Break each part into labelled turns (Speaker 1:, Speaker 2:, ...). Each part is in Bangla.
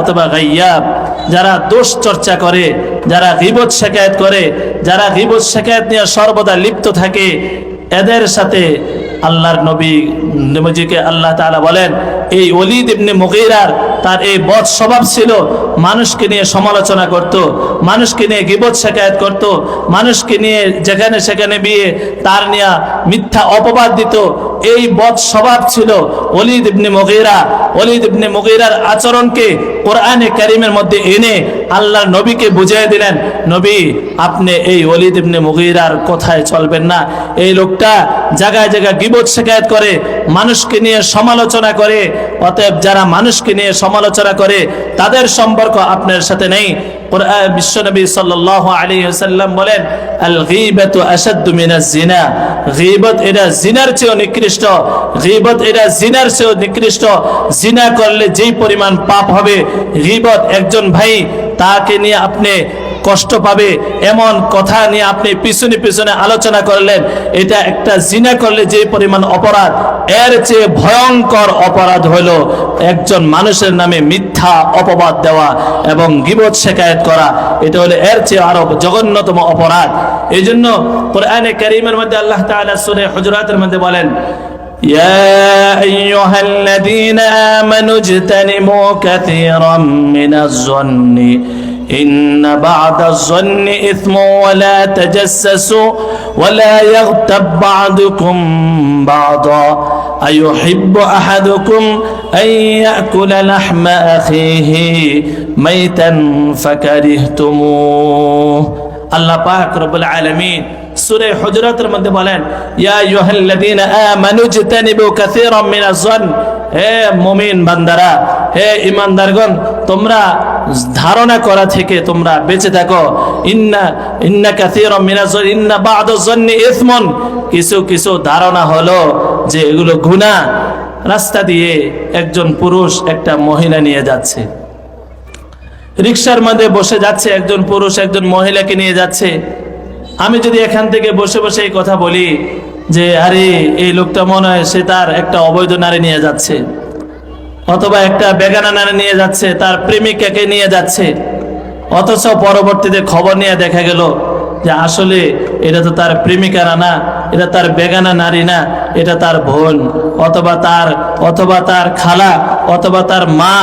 Speaker 1: অথবা যারা দোষ চর্চা করে, যারা গিবত শেখায়ত করে, যারা গিবত শেখায়ত নিয়ে সর্বদা লিপ্ত থাকে, এদের সাথে আল্লাহর নবী, নবীজিকে আল্লাহ তালা বলেন এই অলিদ ইবনে মুগীরার তার এই বদ স্বভাব ছিল, মানুষকে নিয়ে সমালোচনা করত, মানুষকে নিয়ে গিবত শেখায়ত করত, মানুষকে নিয়ে যেখানে সেখানে বিয়ে তার নিয়ে মিথ্যা অপবাদ দিত। এই বদ স্বভাব ছিল অলিদ ইবনে মুগীরা। অলিদ ইবনে মুগীরার আচরণকে কোরআনে কারিমের মধ্যে এনে আল্লাহর নবীকে বুঝিয়ে দিলেন, নবী, আপনি এই অলিদ ইবনে মুগীরার কথায় চলবেন না। এই লোকটা জায়গায় জায়গায় গিবত শেখায়ত করে মানুষকে নিয়ে সমালোচনা করে, অতএব যারা মানুষকে নিয়ে সমালোচনা করে, তাদের সম্পর্ক আপনার সাথে নেই। বিশ্বনবী সাল্লাল্লাহু আলাইহি ওয়াসাল্লাম বলেন আল গীবাতু আশাদ্দু মিনাজ জিনা। গীবত এটা জিনার চেয়েও নিকৃষ্ট, গীবত এটা জিনার চেয়েও নিকৃষ্ট। জিনা করলে যেই পরিমাণ পাপ হবে, গীবত একজন ভাই, তাকে নিয়ে আপনি কষ্ট পাবে এমন কথা নিয়ে আপনি পিছনে পিছনে আলোচনা করলেন এটা একটা জিনা করলে যে পরিমাণ অপরাধ এর চেয়ে ভয়ঙ্কর অপরাধ হলো একজন মানুষের নামে মিথ্যা অপবাদ দেওয়া এবং গিবত শেখায়ত করা এটা হলো এর চেয়ে আরো জঘন্যতম অপরাধ এই জন্য কোরআনে কারিমের মধ্যে আল্লাহ তাআলা সূরা হুজুরাতের মধ্যে বলেন يا أيها الذين آمنوا اجتنبوا كثيرا من الظن إن بعد الظن إثم ولا تجسسوا ولا يغتب بعضكم بعضا أيحب أحدكم أن يأكل لحم أخيه ميتا فكرهتموه আল্লাহ পাক রব্বুল আলামিন সূরা হুজুরাতের মধ্যে বলেন ইয়া আইয়ুহাল্লাযীনা আমানু জিতানিবু কাসীরাম মিনাজ জন হে মুমিন বান্দারা হে ঈমানদারগণ তোমরা ধারণা করা থেকে তোমরা বেঁচে থাকো। ইন্না ইন্না জন ইন্না বা'দাজ জন্নি ইসমুন। কিছু কিছু ধারণা হলো যে এগুলো গুনাহ। রাস্তা দিয়ে একজন পুরুষ একটা মহিলা নিয়ে যাচ্ছে। রিক্সার মধ্যে বসে যাচ্ছে একজন পুরুষ, একজন মহিলাকে নিয়ে যাচ্ছে। আমি যদি এখান থেকে বসে বসে এই কথা বলি যে, আরে, এই লোকটা মনে হয় সে তার একটা অবৈধ নারী নিয়ে যাচ্ছে। অথবা একটা বেগানা নারী নিয়ে যাচ্ছে, তার প্রেমিকাকে নিয়ে যাচ্ছে। অথচ পরবর্তীতে খবর নিয়ে দেখা গেল যে আসলে এটা তো তার প্রেমিকারা না, এটা তার বেগানা নারী না, এটা তার বোন, অথবা তার অথবা তার খালা, অথবা তার মা,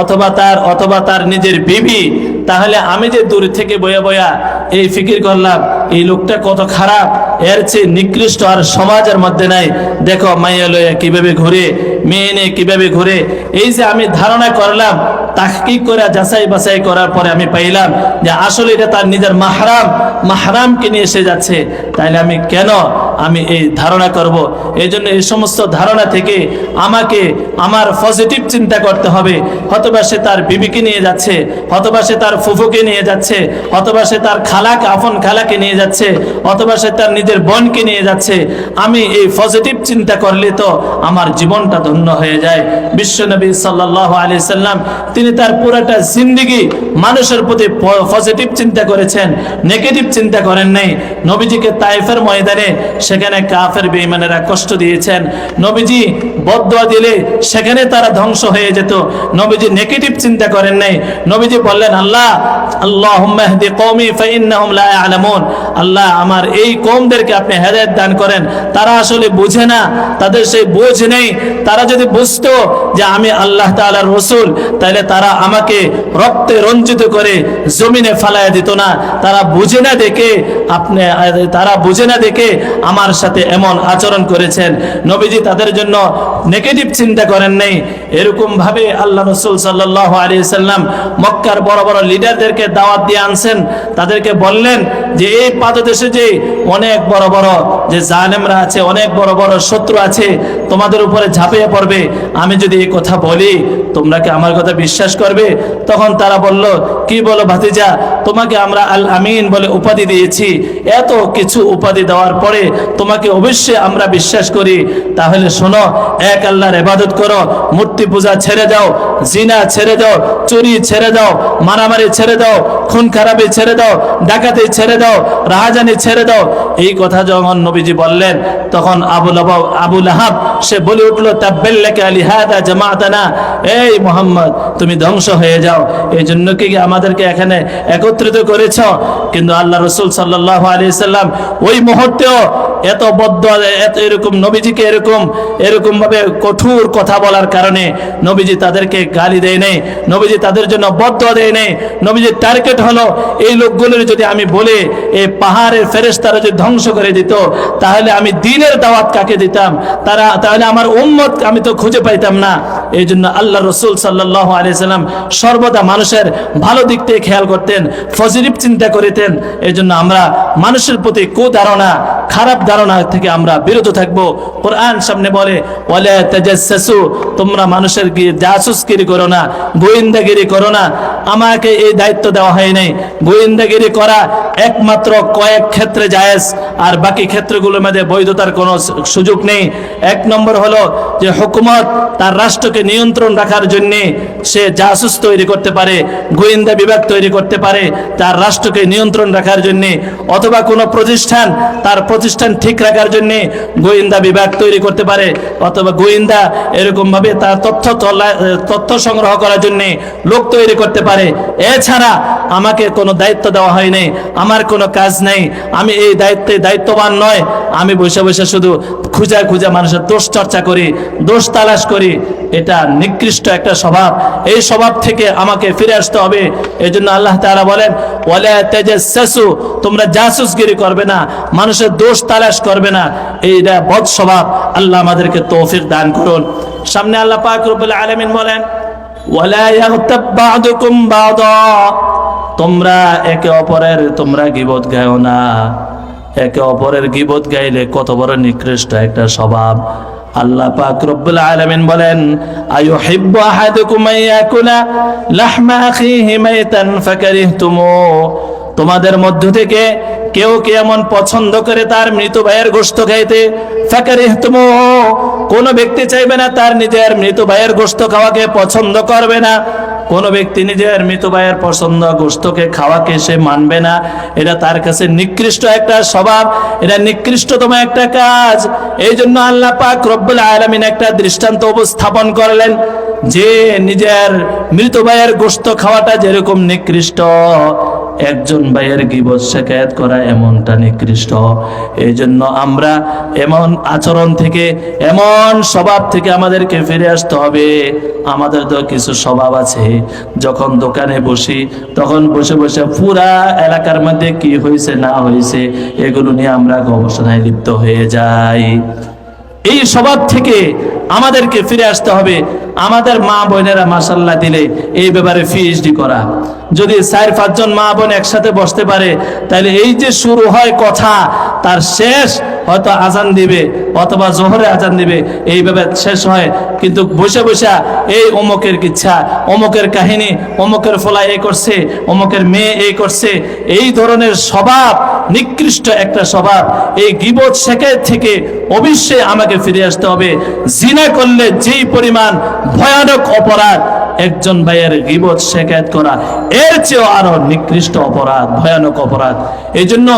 Speaker 1: অথবা তার অথবা তার নিজের বিবি। তাহলে আমি যে দূর থেকে বয়া বয়া এই ফিকির করলাম, এই লোকটা কত খারাপ, এর চেয়ে নিকৃষ্ট আর সমাজের মধ্যে নাই। দেখো মাইয়া লইয়া কীভাবে ঘুরে মেয়ে নিয়ে কীভাবে ঘুরে? এই যে আমি ধারণা করলাম, তাহকিক করে যাচাই বাছাই করার পরে আমি পাইলাম যে আসলে এটা তার নিজের মাহারাম, মাহরামকে নিয়ে এসে যাচ্ছে। তাইলে আমি কেন আমি এই ধারণা করব। এই জন্য এই সমস্ত ধারণা থেকে আমাকে আমার পজিটিভ চিন্তা করতে হবে। হয়তোবা সে তার বিবিকে নিয়ে যাচ্ছে, হয়তোবা সে তার ফুফুকে নিয়ে যাচ্ছে অথবা সে তার খালাক, আপন খালাকে নিয়ে যাচ্ছে অথবা সে তার নিজের বোনকে নিয়ে যাচ্ছে। আমি এই পজিটিভ চিন্তা করলে তো আমার জীবনটা ধন্য হয়ে যায়। বিশ্বনবী সাল্লাহ আলি সাল্লাম, তিনি তার পুরাটা জিন্দিগি মানুষের প্রতি পজিটিভ চিন্তা করেছেন, নেগেটিভ চিন্তা করেন নাই। নবীজিকে তাইফের ময়দানে সেখানে কাফের বেঈমানেরা কষ্ট দিয়েছেন। নবীজি বদয়া দিলে সেখানে তারা ধ্বংস হয়ে যেত। নবীজি নেগেটিভ চিন্তা করেন নাই। নবীজি বললেন, আল্লাহ ইয়ালামুন। আল্লাহ, আমার এই কওমদেরকে আপনি হেদায়েত দান করেন। তারা আসলে বুঝে না, তাদের সেই বোঝ নেই। তারা যদি বুঝতো যে আমি আল্লাহ তাআলার রাসূল তাহলে তারা আমাকে রক্তে রঞ্জিত করে জমিনে ফালায় দিত না। তারা বুঝে না দেখে আপনি, তারা বুঝে না দেখে আমার সাথে এমন আচরণ করেছেন। নবীজি তাদের জন্য নেগেটিভ চিন্তা করেন নাই। এরকম ভাবে আল্লাহ রসুল সাল্লাহ আলী সাল্লাম মক্কার বড় বড় লিডারদেরকে দাওয়াত দিয়ে আনছেন। তাদেরকে বললেন যে, এই পাদদেশে যে অনেক বড় বড় যে জালেমরা আছে, অনেক বড় বড় শত্রু আছে, তোমাদের উপরে ঝাঁপিয়ে পড়বে। আমি যদি এই কথা বলি, তোমরা কি আমার কথা বিশ্বাস করবে? তখন তারা বলল, কি বলো ভাতিজা? তোমাকে আমরা আল আমিন বলে উপাধি দিয়েছি। এত কিছু উপাধি দেওয়ার পরে তোমাকে অবশ্যই আমরা বিশ্বাস করি। তাহলে শোনো, এক আল্লাহর ইবাদত করো, মূর্তি পূজা ছেড়ে দাও, জিনা ছেড়ে দাও, চুরি ছেড়ে দাও, মারামারি ছেড়ে দাও, খুন খারাপি ছেড়ে দাও, ডাকাতি ছেড়ে দাও, রাহাজানি ছেড়ে দাও। এই কথা যখন নবীজি বললেন, তখন আবুল আব- আবুল আহাব সে বলে উঠল তাব্বাল্লাকা লিহাদা জামাতানা এই মোহাম্মদ, তুমি ধ্বংস হয়ে যাও। এই জন্য কি আমাদেরকে এখানে একত্রিত করেছ? কিন্তু আল্লাহ রসুল সাল্লাহ আলী সাল্লাম ওই মুহূর্তেও এত বদ্ধ এত এরকম, নবীজিকে এরকম এরকম ভাবে কঠোর কথা বলার কারণে নবীজি তাদেরকে গালি দেয় নেই, নবীজি তাদের জন্য বদ্ধ দেয় নেই, নবীজির টার্গেট হলো, এই লোকগুলোর যদি আমি বলে এই পাহাড়ের ফেরেশতারা যদি ধ্বংস করে দিত, তাহলে আমি দিনের দাওয়াত কাকে দিতাম? তারা, তাহলে আমার উম্মত আমি তো খুঁজে পাইতাম না। এই জন্য আল্লাহ রসুল সাল্লাহ আলিয়াল্লাম সর্বদা মানুষের ভালো দিক থেকে খেয়াল করতেন, পজিটিভ চিন্তা করিতেন। এই জন্য আমরা মানুষের প্রতি কুধারণা খারাপ ধারণা থেকে আমরা বিরত থাকব। কোরআন সামনে বলে, ওয়ালা তাজাসসু তোমরা মানুষের জাসুসগিরি করো না, গোয়েন্দাগিরি করো না। আমাকে এই দায়িত্ব দেওয়া হয় নাই। গোয়েন্দাগিরি করা একমাত্র কয়েক ক্ষেত্রে জায়েজ, আর বাকি ক্ষেত্রগুলোর মধ্যে বৈধতার কোনো সুযোগ নেই। এক নম্বর হলো যে হুকুমত তার রাষ্ট্রকে নিয়ন্ত্রণ রাখার জন্য সে জাসুস তৈরি করতে পারে, গোয়েন্দা বিভাগ তৈরি করতে পারে, তার রাষ্ট্রকে নিয়ন্ত্রণ রাখার জন্য। অথবা কোনো প্রতিষ্ঠান তার প্রতিষ্ঠান ঠিক রাখার জন্য গোয়েন্দা বিভাগ তৈরি করতে পারে। অথবা গোয়েন্দা এরকম ভাবে তার তথ্য তথ্য সংগ্রহ করার জন্য লোক তৈরি করতে পারে। এছাড়া আমাকে কোনো দায়িত্ব দেওয়া হয়নি আমার কোনো কাজ নেই, আমি এই দায়িত্বে দায়িত্ববান নয়, আমি বসে বসে শুধু খুঁজা খুঁজা মানুষের দোষ চর্চা করি, দোষ তালাশ করি, এটা নিকৃষ্ট একটা স্বভাব। এই স্বভাব থেকে আমাকে ফিরে আসতে হবে। এই জন্য আল্লাহ তাআলা বলেন, ওয়ালা তাজাসসু তোমরা জাসুসগিরি করবে না, মানুষের দোষ তালাশ করবে না। এইটা বদ স্বভাব। আল্লাহ আমাদেরকে তৌফিক দান করুন। সামনে আল্লাহ পাক রব্বুল আলামিন বলেন তোমরা একে অপরের, তোমরা গিবত গায়ো না। একে অপরের গিবত গাইলে কত বড় নিকৃষ্ট একটা স্বভাব। আল্লাহ পাক রব্বুল আলামিন বলেন, আয়ুহিব্বু আহাদুকুম আয়াকুলা লাহমা আখিহি মাইতান ফাকারিহতুমু। তোমাদের মধ্য থেকে কেউ কে এমন পছন্দ করে তার মৃত ভাইয়ের গোশত খাইতে? কোন ব্যক্তি চাইবে না তার নিজের মৃত ভাইয়ের গোশত খাওয়াকে পছন্দ করবে না। কোন ব্যক্তি নিজের মৃত ভাইয়ের পছন্দ গোস্তকে খাওয়াকে সে মানবে না। এটা তার কাছে নিকৃষ্ট একটা স্বভাব, এটা নিকৃষ্টতম একটা কাজ। এই জন্য আল্লাহ পাক রব্বুল আলামিন একটা দৃষ্টান্ত উপস্থাপন করলেন যে নিজের মৃত ভাইয়ের গোস্ত খাওয়াটা যেরকম নিকৃষ্ট একজন ভাইয়ের গিবত শেখায়ত করা এমনটা নিকৃষ্ট। এই জন্য আমরা এমন আচরণ থেকে, এমন স্বভাব থেকে আমাদেরকে ফিরে আসতে হবে। আমাদের তো কিছু স্বভাব আছে। যখন দোকানে বসি, তখন বসে বসে পুরা এলাকার মধ্যে কি হয়েছে না হয়েছে এগুলো নিয়ে আমরা গবেষণায় লিপ্ত হয়ে যাই। এই স্বভাব থেকে আমাদেরকে ফিরে আসতে হবে। আমাদের মা বোনেরা মাসাল্লাহ দিলে এই ব্যাপারে পিএইচডি করা। যদি চার, পাঁচজন মা বোন একসাথে বসতে পারে তাহলে এই যে শুরু হয় কথা, তার শেষ হয়তো আজান দিবে, অথবা জোহরে আজান দিবে, এইভাবে শেষ হয়। কিন্তু বসে বসে, এই অমুকের ইচ্ছা, অমুকের কাহিনী, অমুকের ফলা এ করছে, অমুকের মেয়ে এই করছে, এই ধরনের স্বভাব, নিকৃষ্ট একটা স্বভাব, এই গিবত শেখের থেকে অবশ্যই আমাকে ফিরে আসতে হবে। জিনা করলে যেই পরিমাণ ভয়ানক অপরাধ একজন ভাইয়ের গিবত শেখায়ত করা, এর চেয়েও আরও নিকৃষ্ট অপরাধ, ভয়ানক অপরাধ। এই জন্য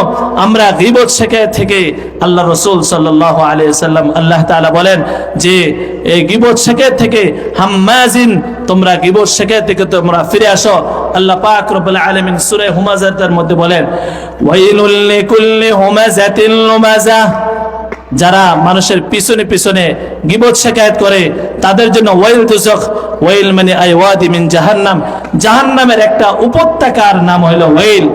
Speaker 1: আমরা গিবত শেখায়ত থেকে আল্লাহ রসুল সাল্লাহ আলিয়া সাল্লাম আল্লাহ তাআলা বলেন যে, এই গিবত শেখায়ত থেকে হাম্মাজিন, তোমরা গিবত শেখায়ত থেকে তোমরা ফিরে আসো। আল্লাহ পাক রব্বুল আলামিন সূরা হুমাজাতের মধ্যে বলেন, ওয়াইলুল লিকুল্লি হুমাজাতিল লুমাজা যারা মানুষের পিছনে পিছনে গিবত শেখায়ত করে, তাদের জন্য ওয়েল দুজক ওয়েল মানে আই ওয়াদি মিন জাহান্নাম। জাহান্নামের একটা উপত্যকার নাম হইল ওয়েল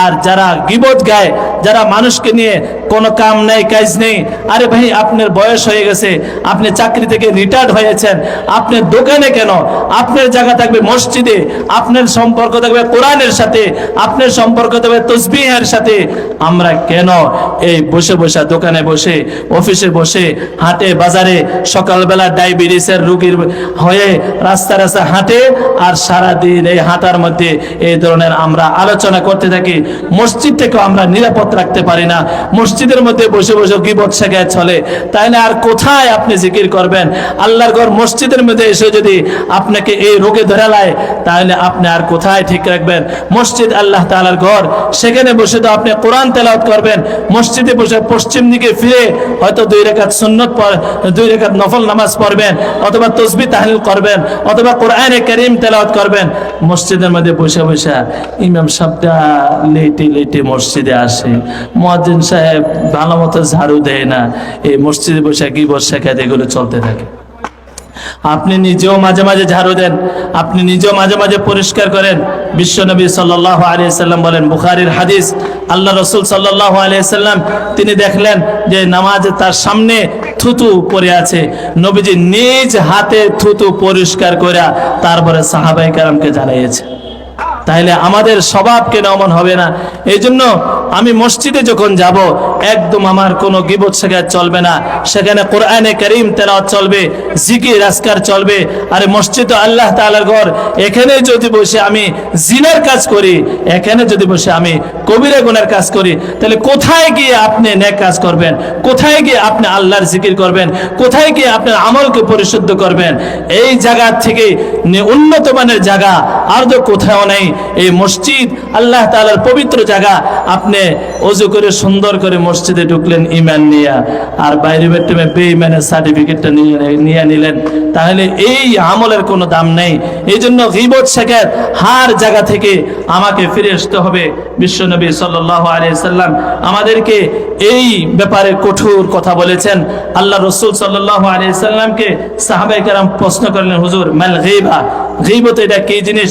Speaker 1: আর যারা গিবত গায় যারা মানুষকে নিয়ে কোনো কাম নেই, কাজ নেই, আরে ভাই, আপনার বয়স হয়ে গেছে, আপনি চাকরি থেকে রিটায়ার্ড হয়েছেন, আপনার দোকানে কেন? আপনার জায়গা থাকবে মসজিদে, আপনার সম্পর্ক থাকবে কোরআনের সাথে, আপনার সম্পর্ক থাকবে তসবিহের সাথে। আমরা কেন এই বসে বসে, দোকানে বসে, অফিসে বসে, হাটে, বাজারে, সকালবেলা ডায়াবেটিসের রুগীর হয়ে রাস্তা রাস্তা হাঁটে আর সারা দিন এই হাঁটার মধ্যে এই ধরনের আমরা আলোচনা করতে থাকি। মসজিদ থেকেও আমরা নিরাপদ রাখতে পারি না। মসজিদের মধ্যে বসে বসে গিবত শেখায় চলে। তাহলে আর কোথায় আপনি জিকির করবেন? আল্লাহর ঘর মসজিদের মধ্যে এসে যদি আপনাকে এই রোগে ধরে লায়, তাহলে আপনি আর কোথায় ঠিক রাখবেন? মসজিদ আল্লাহ তাআলার ঘর। সেখানে বসে তো আপনি কোরআন তেলাওয়াত করবেন। মসজিদে বসে পশ্চিম দিকে ফিরে হয়তো দুই রেখাত সুন্নত দুই রেখাত নফল নামাজ পড়বেন, অথবা তসবি তাহলিল করবেন, অথবা কোরআনে করিম তেলাওয়াত করবেন। মসজিদের মধ্যে বসে বসে ইমাম সাহেবটা লেটে লেটে মসজিদে আসে। মুয়াজ্জিন সাহেব ভালো মতো ঝাড়ু দেয় না। এই মসজিদে বসে কি বসে খেতে এগুলো চলতে থাকে। আপনি নিজেও মাঝে মাঝে ঝাড়ু দেন, আপনি নিজেও মাঝে মাঝে পরিষ্কার করেন। বিশ্বনবী সাল্লাহ আলিয়াল্লাম বলেন, বুখারির হাদিস, আল্লাহ রসুল আলিয়াল্লাম তিনি দেখলেন যে নামাজ তার সামনে থুতু পরে আছে। নবীজি নিজ হাতে থুতু পরিষ্কার করে তারপরে সাহাবাই কারামকে জানাইয়েছে। তাহলে আমাদের স্বভাব কেন অমন হবে না? এই জন্য আমি মসজিদে যখন যাব, একদম আমার কোনো গিবত শেখার চলবে না। সেখানে কোরআনে করিম তেলাওয়াত চলবে, জিকির, আজকার চলবে। আরে মসজিদ আল্লাহ তাআলার ঘর। এখানে যদি বসে আমি জিনার কাজ করি, এখানে যদি বসে আমি কবিরা গুনার কাজ করি, তাহলে কোথায় গিয়ে আপনি নেক কাজ করবেন? কোথায় গিয়ে আপনি আল্লাহর জিকির করবেন? কোথায় গিয়ে আপনার আমলকে পরিশুদ্ধ করবেন? এই জায়গা থেকে উন্নত মানের জায়গা আর তো কোথাও নেই। এই মসজিদ আল্লাহ তাআলার পবিত্র জায়গা। আপনি অজু করে সুন্দর করে মসজিদে ঢুকলেন ইমান নিয়া। আর বাইরে বেটমে বেইমানের সার্টিফিকেটটা নিয়ে নিয়ে নিলেন। তাহলে এই আমলের কোনো দাম নেই। এই জন্য গিবত শেখার হার জায়গা থেকে আমাকে ফিরে আসতে হবে। বিশ্বনবী সাল্লাহ আলিয়াল্লাম আমাদেরকে এই ব্যাপারে কঠোর কথা বলেছেন। আল্লাহ রসুল সাল্লাহ আলিয়াল্লামকে সাহাবাই কারাম প্রশ্ন করলেন, হুজুর, মাল গিবা? গিবত এটা কি জিনিস?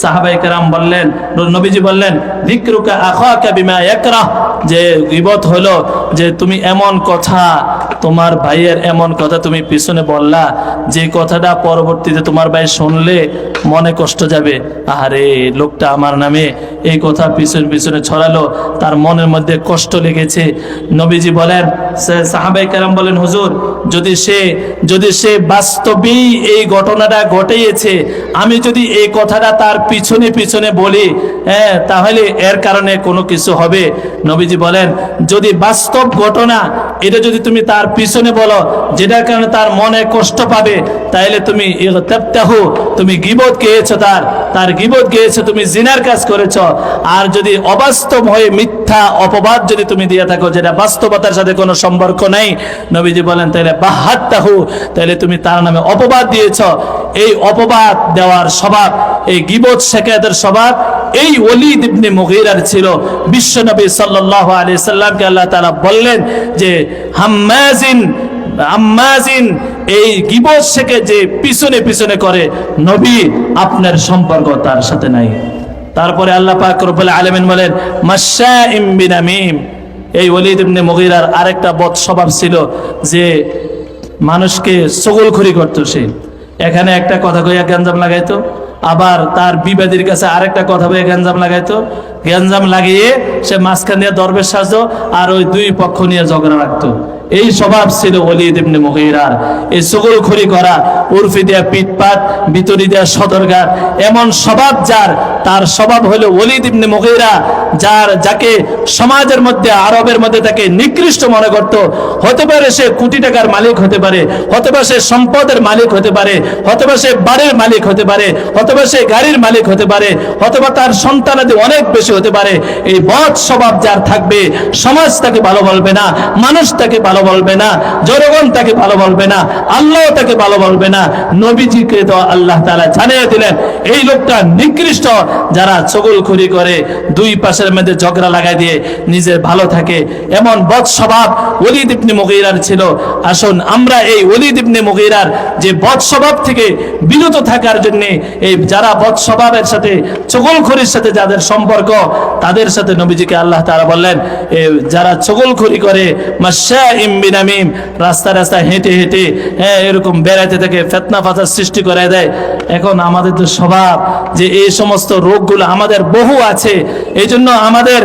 Speaker 1: সাহাবাই কারাম বললেন, নবীজি বললেন, যিকরুকা আখাকা বিমা ইয়াকরাহ যে গিবত হলো যে তুমি এমন কথা, তোমার ভাইয়ের এমন কথা তুমি পিছনে বললা, যে কথাটা পরবর্তীতে তোমার ভাই শুনলে মনে কষ্ট যাবে। আরে লোকটা আমার নামে এই কথা পিছনে পিছনে ছড়ালো, তার মনের মধ্যে কষ্ট লেগেছে। নবীজি বলেন সাহাবাই কারাম বলেন, হুজুর, যদি সে যদি সে বাস্তবেই এই ঘটনাটা ঘটিয়েছে আমি যদি এই কথাটা তার পিছনে পিছনে বলি হ্যাঁ তাহলে এর কারণে কোনো কিছু হবে। নবীজি বলেন যদি বাস্তব ঘটনা এটা যদি তুমি তার পিছনে বলো যেটার কারণে তার মনে কষ্ট পাবে তাহলে তুমি ইগতাবতাহু, তুমি গিবত গেয়েছো তার তার গিবত গেয়েছো তুমি জিনার কাজ করেছ। আর যদি অবাস্তব হয়ে মিথ্যা অপবাদ যদি তুমি দিয়ে থাকো যেটা বাস্তবতার সাথে কোনো সম্পর্ক নেই নবীজি বলেন তাহলে বাহাত্তাহু তাহলে তুমি তার নামে অপবাদ দিয়েছ। এই অপবাদ দেওয়ার স্বভাব এই গিবত শেখায়তের স্বভাব এই এই আপনার সম্পর্ক তার সাথে নাই। তারপরে আল্লাহ পাক বলেন এই ওলিদ ইবনে মুগীরার আরেকটা বদ স্বভাব ছিল যে, মানুষকে সগলখড়ি করতো সে। এখানে একটা কথা কইয়া গ্যাঞ্জাম লাগাইতো। আবার তার বিবাদীর কাছে আরেকটা কথা বলে গ্যাঞ্জাম লাগাইতো। গ্যাঞ্জাম লাগিয়ে সে মাঝখান দিয়ে দরবেশ সাজতো আর ওই দুই পক্ষ নিয়ে ঝগড়া রাখতো। এই স্বভাব ছিল ওলিদ ইবনে মুগীরার। এই সগলখড়ি করা, উর্ফি দেয়া পিটপাট বিতরি দেয়া সদরঘাট, এমন স্বভাব যার, তার স্বভাব হলো ওলিদ ইবনে মুগীরা, যার যাকে সমাজের মধ্যে, আরবের মধ্যে তাকে নিকৃষ্ট মনে করত। হতে পারে সে কোটি টাকার মালিক হতে পারে হতে পারে সে সম্পদের মালিক হতে পারে হতে পারে সে বাড়ির মালিক হতে পারে হতে পারে সে গাড়ির মালিক হতে পারে, হয়তোবা তার সন্তানাদি অনেক বেশি হতে পারে। এই বদ স্বভাব যার থাকবে, সমাজ তাকে ভালো বলবে না, মানুষ তাকে ভালো বলবে না, জনগণ তাকে ভালো বলবে না, আল্লাহ তাকে ভালো বলবে না নবীজিকে তো আল্লাহ তাআলা জানিয়ে দিলেন, এই লোকটা নিকৃষ্ট, যারা চগলখড়ি করে, দুই পাশের মধ্যে ঝগড়া লাগাই দিয়ে নিজের ভালো থাকে। এমন বদ স্বভাব ওলিদ ইবনে মুগীরার ছিল। আসুন আমরা এই ওলিদ ইবনে মুগীরার যে বদ স্বভাব থেকে বিরত থাকার জন্য, এই যারা বদ স্বভাবের সাথে, চগলখড়ির সাথে যাদের সম্পর্ক, তাদের সাথে নবীজিকে আল্লাহ তাআলা বললেন যারা চগলখড়ি করে মাশাইম বিনামিম রাস্তা রাস্তা হেঁটে হেঁটে হ্যাঁ এরকম বেড়াইতে থাকে, ফেতনা ফাতার সৃষ্টি করে দেয়। এখন আমাদের তো স্বভাব যে এই সমস্ত রোগগুলো আমাদের বহু আছে এই জন্য আমাদের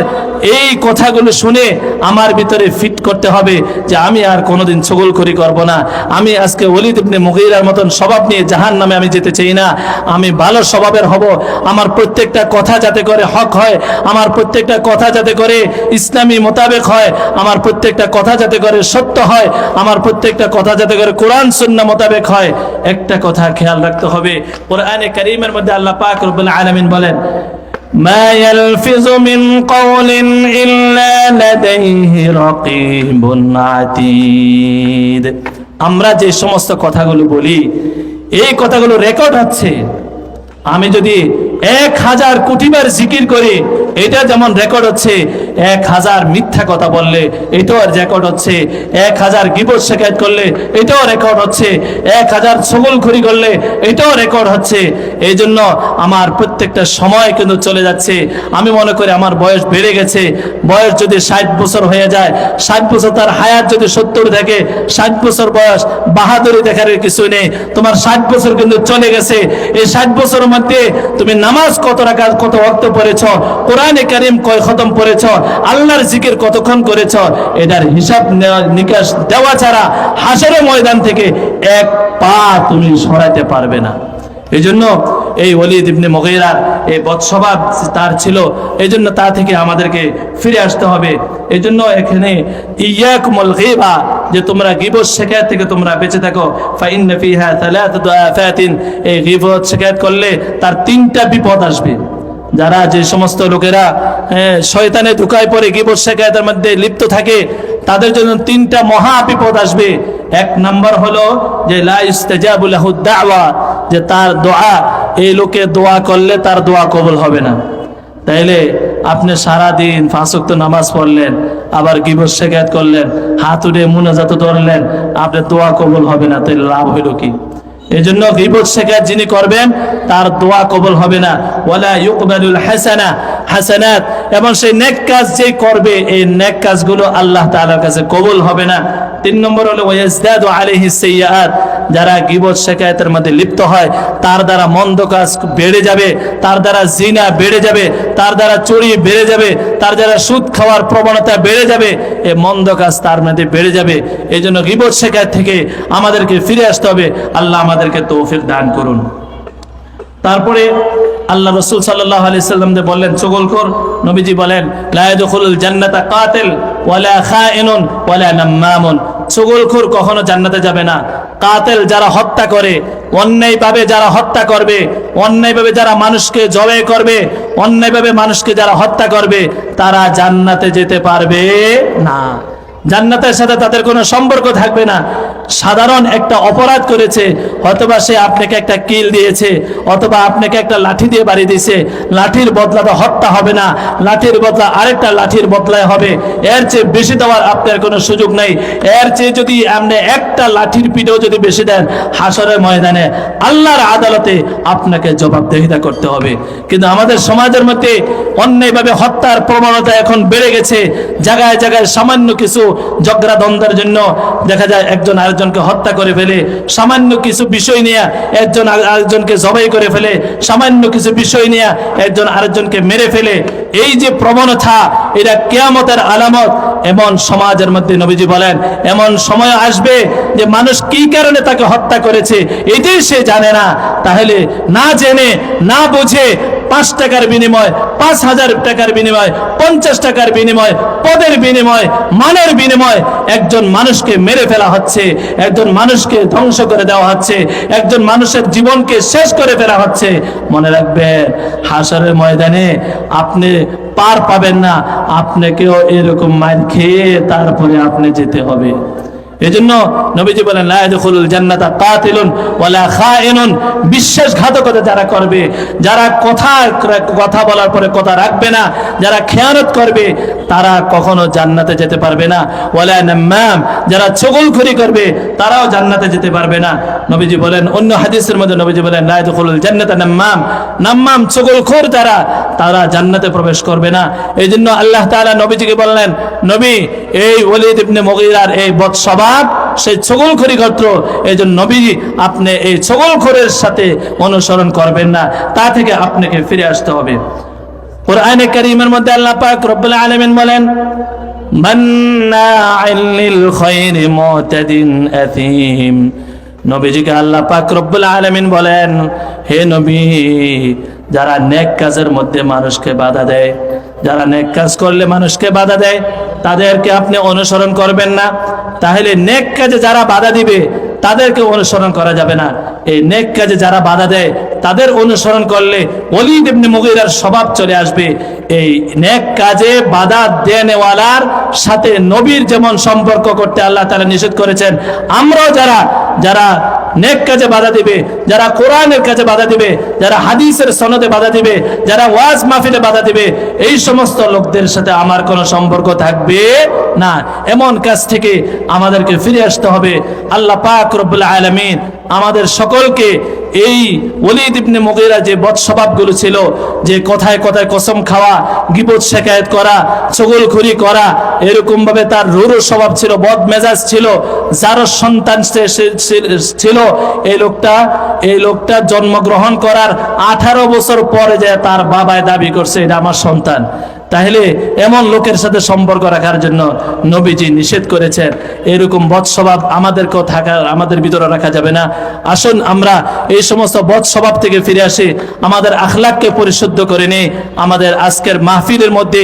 Speaker 1: এই কথাগুলো শুনে আমার ভিতরে ফিট করতে হবে যে আমি আর কোনোদিন ছগলখড়ি করব না। আমি আজকে অলিদ ইবনে মুগিরার মতন স্বভাব নিয়ে জাহান নামে আমি যেতে চাই না। আমি ভালো স্বভাবের হব। আমার প্রত্যেকটা কথা যাতে করে হক হয়, আমার প্রত্যেকটা কথা যাতে করে ইসলামী মোতাবেক হয়, আমার প্রত্যেকটা কথা যাতে করে সত্য হয়, আমার প্রত্যেকটা কথা যাতে করে কোরআন সুন্না মোতাবেক হয়। একটা কথা খেয়াল রাখতে হবে। কোরআনে করিমের মধ্যে আল্লাহ পাক রব্বুল আলামিন বলেন ما يلفظ من قول إلا لديه رقيب عتيد আমরা যে সমস্ত কথাগুলো বলি এই কথাগুলো রেকর্ড হচ্ছে আমি যদি এক হাজার কোটিবার জিকির করি এটা যেমন রেকর্ড হচ্ছে, এক হাজার মিথ্যা কথা বললে, এটাও রেকর্ড হচ্ছে, এক হাজার গিবত শেখায়ত করলে, এটাও রেকর্ড হচ্ছে, এক হাজার ঘুরি করলে, এটাও রেকর্ড হচ্ছে। এই জন্য আমার প্রত্যেকটা সময় কিন্তু চলে যাচ্ছে। আমি মনে করি আমার বয়স বেড়ে গেছে। বয়স যদি ষাট বছর হয়ে যায়, ষাট বছর তার হায়াত যদি সত্তর থাকে ষাট বছর বয়স, বাহাদুরি দেখার কিছু নেই। তোমার ষাট বছর কিন্তু চলে গেছে। এই ষাট বছরের মধ্যে তুমি নামাজ কত রাখা কত অর্থ পড়েছ? কোরআনে কারিম কয় খতম পড়েছ আল্লাহর জিকির কতক্ষণ করেছ? এটার হিসাব নিকাশ দেওয়া ছাড়া হাসের ময়দান থেকে এক পা তুমি সরাইতে পারবে না। এই জন্য এই ওলিদ ইবনে মগেরার এই বৎসভাব তার ছিল। এই জন্য তা থেকে আমাদেরকে ফিরে আসতে হবে। এই জন্য এখানে ইয়াকুমুল গীবা, যে তোমরা গীবত শেখায়ত থেকে তোমরা বেঁচে থাকো। ফাইন ফিহা আফাতিন এই গীবত শেখায়ত করলে তার তিনটা বিপদ আসবে। যারা যে সমস্ত লোকেরা হ্যাঁ, শয়তানে ধোকায় পড়ে গিবত শেখায়তের মধ্যে লিপ্ত থাকে তাদের জন্য তিনটা মহা বিপদ আসবে। এক নাম্বার হলো যে দাওয়া যে তার দোয়া এই লোকে দোয়া করলে তার দোয়া কবল হবে না। তাইলে আপনি সারা দিন ফাঁসক্ত নামাজ পড়লেন আবার গিবত শেখায়ত করলেন হাত উঠে মুনাজাত ধরলেন আপনার দোয়া কবল হবে না তাহলে লাভ হইল কি? এই জন্য গিবত শেখার যিনি করবেন, তার দোয়া কবল হবে না। ওয়ালা ইউকবালুল হাসানা, হাসানাত, এবং সেই নেক কাজ যে করবে, এই নেক কাজগুলো আল্লাহ তাআলার কাছে কবুল হবে না। তিন নম্বর হলো ওয়াজদাদু আলাইহি সাইয়্যাত। যারা গিবত শেখায়তের মধ্যে লিপ্ত হয়, তার দ্বারা মন্দ কাজ বেড়ে যাবে, তার দ্বারা জিনা বেড়ে যাবে, তার দ্বারা চুরি বেড়ে যাবে, তার দ্বারা সুদ খাওয়ার প্রবণতা বেড়ে যাবে, এ মন্দ কাজ তার মধ্যে বেড়ে যাবে। এই জন্য গিবত শেখায়ত থেকে আমাদেরকে ফিরে আসতে হবে। আল্লাহ আমাদেরকে তৌফিক দান করুন। তারপরে আল্লাহ রসুল সাল্লাহ আলি সাল্লাম যে বললেন চগলখোর নবীজি বলেন লায়াদুল জান্নাতা কাতেল, ওয়ালা খায়নুন ওয়ালা নাম্মামুন। চগলখোর কখনো জান্নাতে যাবে না। কাতেল যারা হত্যা করে অন্যায়ভাবে যারা হত্যা করবে অন্যায়ভাবে যারা মানুষকে জবাই করবে অন্যায়ভাবে মানুষকে যারা হত্যা করবে, তারা জান্নাতে যেতে পারবে না। জান্নাতের সাথে তাদের কোনো সম্পর্ক থাকবে না। সাধারণ একটা অপরাধ করেছে অথবা সে আপনাকে একটা কিল দিয়েছে, অথবা আপনাকে একটা লাঠি দিয়ে বাড়ি দিয়েছে। লাঠির বদলা তো হত্যা হবে না। লাঠির বদলা আরেকটা লাঠির বদলায় হবে। এর চেয়ে বেশি দেওয়ার আপনার কোনো সুযোগ নেই। এর চেয়ে যদি আপনি একটা লাঠির পিঠেও যদি বেশি দেন, হাসরের ময়দানে আল্লাহর আদালতে আপনাকে জবাবদেহিতা করতে হবে। কিন্তু আমাদের সমাজের মধ্যে অন্যায়ভাবে হত্যার প্রবণতা এখন বেড়ে গেছে। জায়গায় জায়গায় সামান্য কিছু ঝগড়া দ্বন্দ্বের জন্য দেখা যায় একজন আরেকজনকে হত্যা করে ফেলে, সামান্য কিছু বিষয় নিয়ে একজন আরেকজনকে জবাই করে ফেলে, সামান্য কিছু বিষয় নিয়ে একজন আরেকজনকে মেরে ফেলে। এই যে প্রবণতা, এটা কেয়ামতের আলামত, এমন সমাজের মধ্যে নবীজি বলেন, এমন সময় আসবে যে মানুষ কি কারণে তাকে হত্যা করেছে, এটাই সে জানে না। তাহলে না জেনে, না বুঝে পাঁচ টাকার বিনিময়, পাঁচ হাজার টাকার বিনিময়, পঞ্চাশ টাকার বিনিময়, পদের বিনিময়, মানের বিনিময় একজন মানুষকে মেরে ফেলা হচ্ছে, একজন মানুষকে ধ্বংস করে দেওয়া হচ্ছে, একজন মানুষের জীবনকে শেষ করে ফেলা হচ্ছে। মনে রাখবেন হাসরের ময়দানে আপনি পার পাবেন না, আপনাকেও এরকম মাইর খেয়ে তারপরে আপনি যেতে হবে। এজন্য নবীজি বলেন, লা ইয়াদখুলুল জান্নাতা কাতিলুন ওয়ালা খায়িনুন বিশ্বাসঘাতকতা যারা করবে, যারা কথা কথা বলার পরে কথা রাখবে না, যারা খেয়ানত করবে, তারা কখনো জান্নাতে যেতে পারবে না। ওয়ালা নাম্মাম, যারা চগলখড়ি করবে, তারাও জান্নাতে যেতে পারবে না। নবীজি বলেন, অন্য হাদিসের মধ্যে নবীজি বলেন, লা ইয়াদখুলুল জান্নাতা নাম্মাম। নাম্মাম চগলখোর যারা, তারা জান্নাতে প্রবেশ করবে না। এই জন্য আল্লাহ তাআলা নবীজিকে বললেন, নবী, এই ওলিদ ইবনে মুগীরার এই বদস্বভাব সেই ছগলখড়ি গোত্র, এই জন্য নবী, আপনি এই ছগলখোরের সাথে অনুসরণ করবেন না, তা থেকে আপনাকে ফিরে আসতে হবে। কোরআনে কারীমের মধ্যে আল্লাহ পাক রব্বুল আলামিন বলেন নবীজিকে আল্লাহ পাক রব্বুল আলামিন বলেন, হে নবী যারা নেক কাজের মধ্যে মানুষকে বাধা দেয়, যারা নেক কাজ করলে মানুষকে বাধা দেয়, তাদেরকে আপনি অনুসরণ করবেন না। তাহলে নেক কাজে যারা বাধা দিবে, তাদেরকে অনুসরণ করা যাবে না। এই নেক কাজে যারা বাধা দেয় তাদের অনুসরণ করলে অলিদ ইবনে মুগিরার স্বভাব চলে আসবে। এই নেক কাজে বাধা দেনেওয়ালার সাথে নবীর যেমন সম্পর্ক করতে আল্লাহ তারা নিষেধ করেছেন, আমরাও যারা যারা নেক কাজে বাধা দিবে, যারা কোরআনের কাজে বাধা দিবে, যারা হাদিসের সনদে বাধা দিবে, যারা ওয়াজ মাহফিলে বাধা দিবে, এই সমস্ত লোকদের সাথে আমার কোনো সম্পর্ক থাকবে না। এমন কাজ থেকে আমাদেরকে ফিরে আসতে হবে। আল্লাহ পাক রব্বুল আলামিন আমাদের সকলকে এই ওলিদ ইবনে মুগীরা যে বদ স্বভাবগুলো ছিল, যে কথায় কথায় কসম খাওয়া, গিবত শেখায়ত করা, চগলখুরি করা এরকম ভাবে তার রুরু স্বভাব ছিল, বদ মেজাজ ছিল, যার সন্তান ছিল, এই লোকটা এই লোকটা জন্মগ্রহণ করার আঠারো বছর পরে যে তার বাবায় দাবি করছে, এটা আমার সন্তান। তাহলে এমন লোকের সাথে সম্পর্ক রাখার জন্য নবীজি নিষেধ করেছেন। এরকম বদ স্বভাব আমাদেরকেও থাকা, আমাদের ভিতরে রাখা যাবে না। আসুন আমরা এই সমস্ত বদ স্বভাব থেকে ফিরে আসি। আমাদের আখলাককে পরিশুদ্ধ করে নিই। আমাদের আজকের মাহফিলের মধ্যে